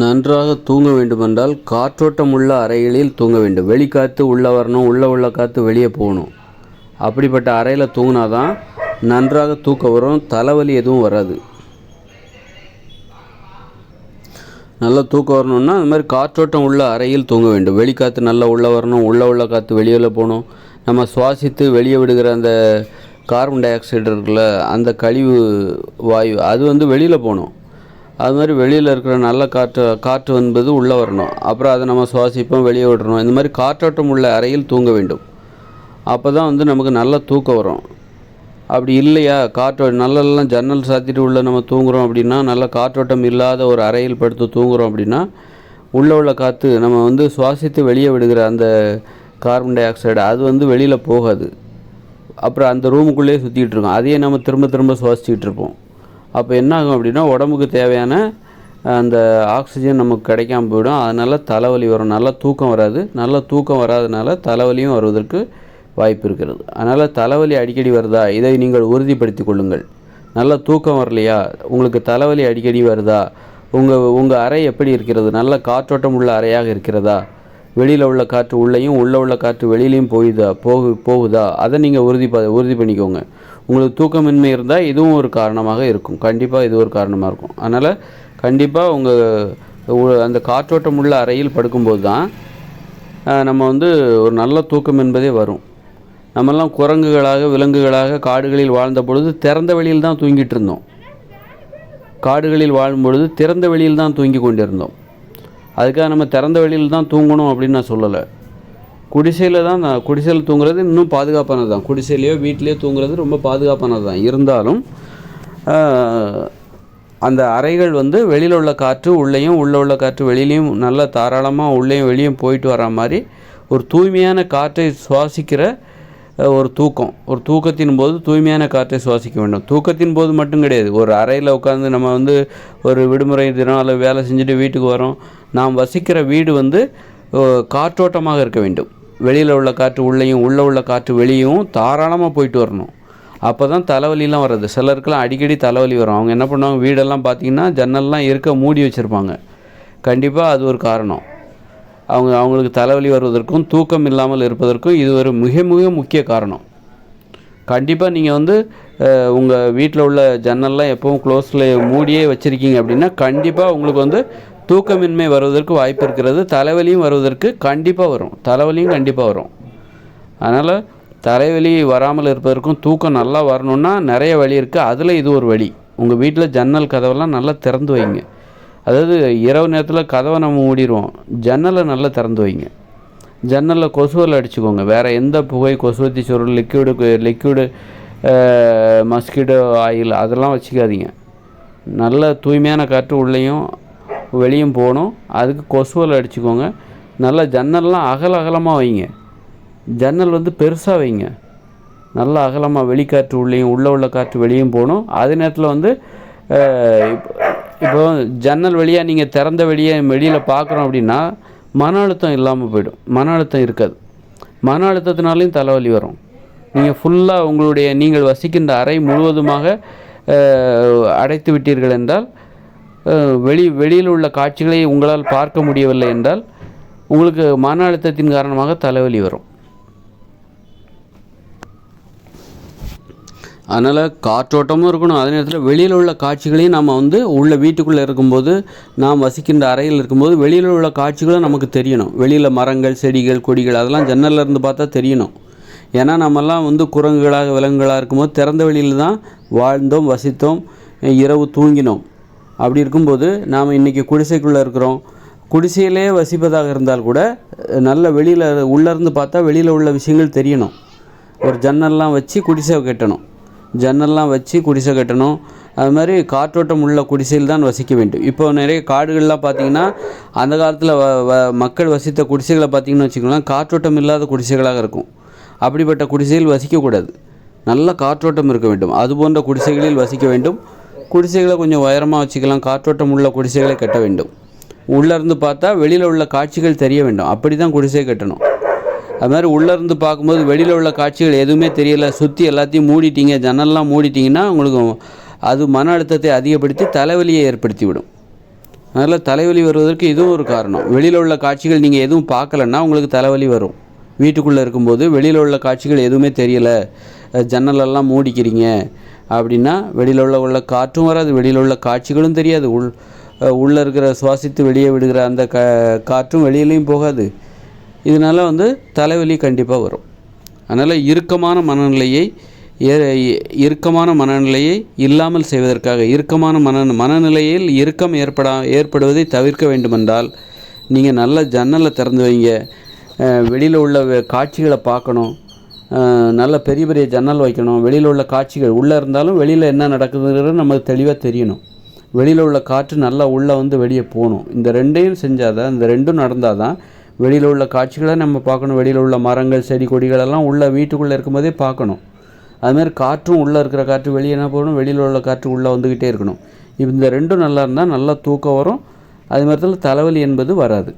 நன்றாக தூங்க வேண்டுமென்றால் காற்றோட்டம் உள்ள அறைகளில் தூங்க வேண்டும். வெளிக்காற்று உள்ளே வரணும் உள்ளே உள்ள காற்று வெளியே போகணும். அப்படிப்பட்ட அறையில் தூங்கினா தான் நன்றாக தூக்கம் வரும் தலைவலி எதுவும் வராது. நல்லா தூக்கம் வரணும்னா அந்த மாதிரி காற்றோட்டம் உள்ள அறையில் தூங்க வேண்டும். வெளிக்காற்று நல்லா உள்ளே வரணும் உள்ளே உள்ள காற்று வெளியில் போகணும். நம்ம சுவாசித்து வெளியே விடுகிற அந்த கார்பன் டை ஆக்சைடு இருக்குல்ல அந்த கழிவு வாயு அது வந்து வெளியில் போகணும். அது மாதிரி வெளியில் இருக்கிற நல்ல காற்று காற்று என்பது உள்ளே வரணும். அப்புறம் அதை நம்ம சுவாசிப்போம் வெளியே விடணும் இந்த மாதிரி காற்றோட்டம் உள்ள அறையில் தூங்க வேண்டும். அப்போ தான் வந்து நமக்கு நல்ல தூக்கம் வரும். அப்படி இல்லையா? காற்றோ நல்லெல்லாம் ஜன்னல் சாத்திட்டு உள்ளே நம்ம தூங்குகிறோம் அப்படின்னா நல்ல காற்றோட்டம் இல்லாத ஒரு அறையில் படுத்து தூங்குறோம் அப்படின்னா உள்ளே உள்ள காற்று நம்ம வந்து சுவாசித்து வெளியே விடுகிற அந்த கார்பன் டை ஆக்சைடு அது வந்து வெளியில் போகாது. அப்புறம் அந்த ரூமுக்குள்ளேயே சுற்றிக்கிட்டு இருக்கோம். அதையே நம்ம திரும்ப திரும்ப சுவாசிச்சுக்கிட்டு இருப்போம். அப்போ என்ன ஆகும் அப்படின்னா உடம்புக்கு தேவையான அந்த ஆக்சிஜன் நமக்கு கிடைக்காம போயிடும். அதனால் தலைவலி வரும். நல்லா தூக்கம் வராது. நல்லா தூக்கம் வராதனால தலைவலியும் வருவதற்கு வாய்ப்பு இருக்கிறது. அதனால் தலைவலி அடிக்கடி வருதா? இதை நீங்கள் உறுதிப்படுத்தி கொள்ளுங்கள். நல்ல தூக்கம் வரலையா? உங்களுக்கு தலைவலி அடிக்கடி வருதா? உங்கள் உங்கள் அறை எப்படி இருக்கிறது? நல்ல காற்றோட்டம் உள்ள அறையாக இருக்கிறதா? வெளியில் உள்ள காற்று உள்ளேயும் உள்ளே உள்ள காற்று வெளியிலையும் போயுதா? போகு போகுதா? அதை நீங்கள் உறுதி ப உறுதி பண்ணிக்கோங்க. உங்களுக்கு தூக்கமின்மை இருந்தால் இதுவும் ஒரு காரணமாக இருக்கும். கண்டிப்பாக இது ஒரு காரணமாக இருக்கும். அதனால் கண்டிப்பாக உங்கள் அந்த காற்றோட்டம் உள்ள அறையில் படுக்கும்போது தான் நம்ம வந்து ஒரு நல்ல தூக்கம் என்பதே வரும். நம்மெல்லாம் குரங்குகளாக விலங்குகளாக காடுகளில் வாழ்ந்த பொழுது திறந்த வெளியில் தான் தூங்கிட்டு இருந்தோம். காடுகளில் வாழும் பொழுது திறந்த வெளியில் தான் தூங்கி கொண்டிருந்தோம். அதுக்காக நம்ம திறந்த வெளியில் தான் தூங்கணும் அப்படின்னு நான் சொல்லலை. குடிசையில் தான் நான் குடிசையில் தூங்குறது இன்னும் பாதுகாப்பானது தான். குடிசையிலையோ வீட்டிலையோ தூங்குறது ரொம்ப பாதுகாப்பானது தான். இருந்தாலும் அந்த அறைகள் வந்து வெளியில் உள்ள காற்று உள்ளேயும் உள்ளே உள்ள காற்று வெளியிலையும் நல்லா தாராளமாக உள்ளேயும் வெளியும் போயிட்டு வர மாதிரி ஒரு தூய்மையான காற்றை சுவாசிக்கிற ஒரு தூக்கம். ஒரு தூக்கத்தின் போது தூய்மையான காற்றை சுவாசிக்க வேண்டும். தூக்கத்தின் போது மட்டும் கிடையாது. ஒரு அறையில் உட்காந்து நம்ம வந்து ஒரு விடுமுறை தினம் அல்லது வேலை செஞ்சுட்டு வீட்டுக்கு வரோம் நாம் வசிக்கிற வீடு வந்து காற்றோட்டமாக இருக்க வேண்டும். வெளியில் உள்ள காற்று உள்ளேயும் உள்ளே உள்ள காற்று வெளியும் தாராளமாக போயிட்டு வரணும். அப்போ தான் தலைவலிலாம் வர்றது. சிலருக்குலாம் அடிக்கடி தலைவலி வரும். அவங்க என்ன பண்ணுவாங்க? வீடெல்லாம் பார்த்தீங்கன்னா ஜன்னல்லாம் இருக்க மூடி வச்சுருப்பாங்க. கண்டிப்பாக அது ஒரு காரணம். அவங்க அவங்களுக்கு தலைவலி வருவதற்கும் தூக்கம் இல்லாமல் இருப்பதற்கும் இது ஒரு மிக மிக முக்கிய காரணம். கண்டிப்பாக நீங்கள் வந்து உங்கள் வீட்டில் உள்ள ஜன்னல்லாம் எப்பவும் க்ளோஸில் மூடியே வச்சுருக்கீங்க அப்படின்னா கண்டிப்பாக உங்களுக்கு வந்து தூக்கமின்மை வருவதற்கு வாய்ப்பு இருக்கிறது. தலைவலியும் வருவதற்கு கண்டிப்பாக வரும். தலைவலியும் கண்டிப்பாக வரும். அதனால் தலைவலி வராமல் இருப்பதற்கும் தூக்கம் நல்லா வரணும்னா நிறைய வழி இருக்குது அதில் இது ஒரு வழி. உங்கள் வீட்டில் ஜன்னல் கதவெல்லாம் நல்லா திறந்து வைங்க. அதாவது இரவு நேரத்தில் கதவை நம்ம மூடிடுவோம். ஜன்னலை நல்லா திறந்து வைங்க. ஜன்னலில் கொசுவல் அடிச்சுக்கோங்க. வேறு எந்த புகை கொசுவத்தி சொருள் லிக்விடு லிக்விடு மஸ்கிட்டோ ஆயில் அதெல்லாம் வச்சுக்காதீங்க. நல்ல தூய்மையான காற்று உள்ளேயும் வெளியும் போகணும். அதுக்கு கொசுவல் அடிச்சுக்கோங்க. நல்லா ஜன்னல்லாம் அகல அகலமாக வைங்க. ஜன்னல் வந்து பெருசாக வைங்க. நல்லா அகலமாக வெளிக்காற்று உள்ளேயும் உள்ளே உள்ள காற்று வெளியும் போகணும். அதே நேரத்தில் வந்து இப்போ இப்போ ஜன்னல் வழியாக நீங்கள் திறந்த வெளியே வெளியில் பார்க்குறோம் அப்படின்னா மன அழுத்தம் இல்லாமல் போயிடும். மன அழுத்தம் இருக்காது. மன அழுத்தத்தினாலையும் தலைவலி வரும். நீங்கள் ஃபுல்லாக உங்களுடைய நீங்கள் வசிக்கின்ற அறை முழுவதுமாக அடைத்து விட்டீர்கள் என்றால் வெளி வெளியில் உள்ள காட்சிகளை உங்களால் பார்க்க முடியவில்லை என்றால் உங்களுக்கு மன அழுத்தத்தின் காரணமாக தலைவலி வரும். அதனால் காற்றோட்டமும் இருக்கணும். அதே நேரத்தில் வெளியில் உள்ள காட்சிகளையும் நம்ம வந்து உள்ள வீட்டுக்குள்ளே இருக்கும்போது நாம் வசிக்கின்ற அறையில் இருக்கும்போது வெளியில் உள்ள காட்சிகளும் நமக்கு தெரியணும். வெளியில் மரங்கள் செடிகள் கொடிகள் அதெல்லாம் ஜன்னல்ல இருந்து பார்த்தா தெரியணும். ஏன்னா நம்மெல்லாம் வந்து குரங்குகளாக விலங்குகளாக இருக்கும்போது திறந்த வெளியில் தான் வாழ்ந்தோம் வசித்தோம் இரவு தூங்கினோம். அப்படி இருக்கும்போது நாம் இன்றைக்கி குடிசைக்குள்ளே இருக்கிறோம். குடிசையிலே வசிப்பதாக இருந்தால் கூட நல்ல வெளியில் உள்ளேருந்து பார்த்தா வெளியில் உள்ள விஷயங்கள் தெரியணும். ஒரு ஜன்னல்லாம் வச்சு குடிசை கட்டணும். ஜன்னல்லாம் வச்சு குடிசை கட்டணும். அது மாதிரி காற்றோட்டம் உள்ள குடிசையில் தான் வசிக்க வேண்டும். இப்போ நிறைய காடுகள்லாம் பார்த்திங்கன்னா அந்த காலத்தில் வ வ மக்கள் வசித்த குடிசைகளை பார்த்தீங்கன்னு வச்சுக்கோங்களேன் காற்றோட்டம் இல்லாத குடிசைகளாக இருக்கும். அப்படிப்பட்ட குடிசையில் வசிக்கக்கூடாது. நல்ல காற்றோட்டம் இருக்க வேண்டும். அது போன்ற குடிசைகளில் வசிக்க வேண்டும். குடிசைகளை கொஞ்சம் உயரமாக வச்சுக்கலாம். காற்றோட்டம் உள்ள குடிசைகளை கட்ட வேண்டும். உள்ளே இருந்து பார்த்தா வெளியில் உள்ள காட்சிகள் தெரிய வேண்டும். அப்படி தான் குடிசை கட்டணும். அது மாதிரி உள்ளேருந்து பார்க்கும்போது வெளியில் உள்ள காட்சிகள் எதுவுமே தெரியலை. சுற்றி எல்லாத்தையும் மூடிட்டீங்க. ஜன்னல்லாம் மூடிட்டீங்கன்னா உங்களுக்கு அது மன அழுத்தத்தை அதிகப்படுத்தி தலைவலியை ஏற்படுத்தி விடும் அதனால் தலைவலி வருவதற்கு இதுவும் ஒரு காரணம். வெளியில் உள்ள காட்சிகள் நீங்கள் எதுவும் பார்க்கலன்னா உங்களுக்கு தலைவலி வரும். வீட்டுக்குள்ளே இருக்கும்போது வெளியில் உள்ள காட்சிகள் எதுவுமே தெரியலை. ஜன்னலெல்லாம் மூடிக்கிறீங்க. அப்படின்னா வெளியில் உள்ள உள்ள காற்றும் வராது வெளியில் உள்ள காட்சிகளும் தெரியாது. உள் உள்ளே இருக்கிற சுவாசித்து வெளியே விடுகிற அந்த க காற்றும் வெளியிலையும் போகாது. இதனால் வந்து தலைவலி கண்டிப்பாக வரும். அதனால் இறுக்கமான மனநிலையை ஏ- இறுக்கமான மனநிலையை இல்லாமல் செய்வதற்காக இறுக்கமான மன மனநிலையில் இறுக்கம் ஏற்படா ஏற்படுவதை தவிர்க்க வேண்டுமென்றால் நீங்கள் நல்ல ஜன்னலை திறந்து வைங்க. வெளியில் உள்ள காட்சிகளை பார்க்கணும். நல்ல பெரிய பெரிய ஜன்னல் வைக்கணும். வெளியில் உள்ள காட்சிகள் உள்ளே இருந்தாலும் வெளியில் என்ன நடக்குதுங்கிறது நமக்கு தெளிவாக தெரியணும். வெளியில் உள்ள காற்று நல்லா உள்ளே வந்து வெளியே போகணும். இந்த ரெண்டையும் செஞ்சால் தான் இந்த ரெண்டும் நடந்தால் தான் வெளியில் உள்ள காட்சிகளை நம்ம பார்க்கணும். வெளியில் உள்ள மரங்கள் செடி கொடிகளெல்லாம் உள்ள வீட்டுக்குள்ளே இருக்கும்போதே பார்க்கணும். அதுமாதிரி காற்றும் உள்ளே இருக்கிற காற்று வெளியே என்ன போகணும்? வெளியில் உள்ள காற்று உள்ளே வந்துக்கிட்டே இருக்கணும். இந்த ரெண்டும் நல்லா இருந்தால் நல்லா தூக்கம் வரும். அது மாதிரி தலைவலி என்பது வராது.